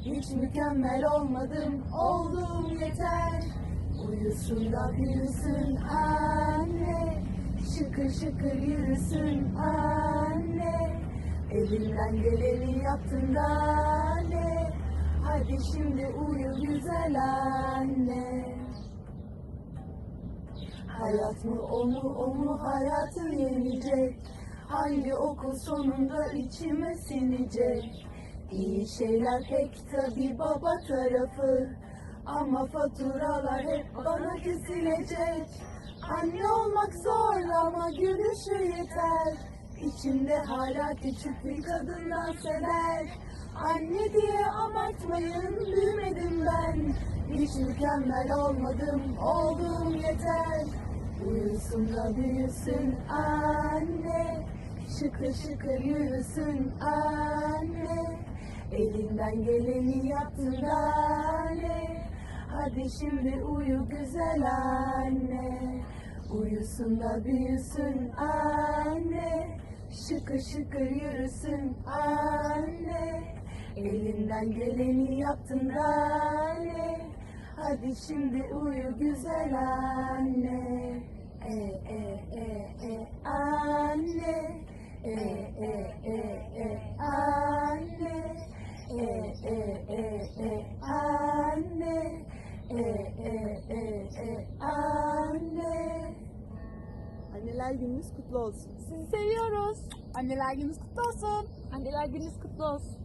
Hiç mükemmel olmadım olduğum yeter. Uyusun da büyüsün anne Şıkır şıkır yürüsün anne. Elinden geleni yaptın da anne. Hadi şimdi uyu güzel anne. Hayat mı o mu o mu hayatı yenecek? Hangi okul sonunda içime sinecek İyi şeyler pek tabi baba tarafı. Ama faturalar hep bana kesilecek. Anne olmak zor ama gülüşü yeter. İçimde hala küçük bir kadın dans eder Anne diye abartmayın büyümedim ben. Hiç mükemmel olmadım olduğum yeter. Uyusun da büyüsün anne Şıkır şıkır yürüsün anne. Elinden geleni yaptın anne. Hadi şimdi uyu güzel anne. Uyusun da büyüsün anne. Şıkır şıkır yürüsün anne. Elinden geleni yaptın anne. Hadi şimdi uyu güzel anne E e e e anne E e e e anne E e e e anne Anneler gününüz kutlu olsun. Sizi seviyoruz. Anneler gününüz kutlu olsun. Anneler gününüz kutlu olsun.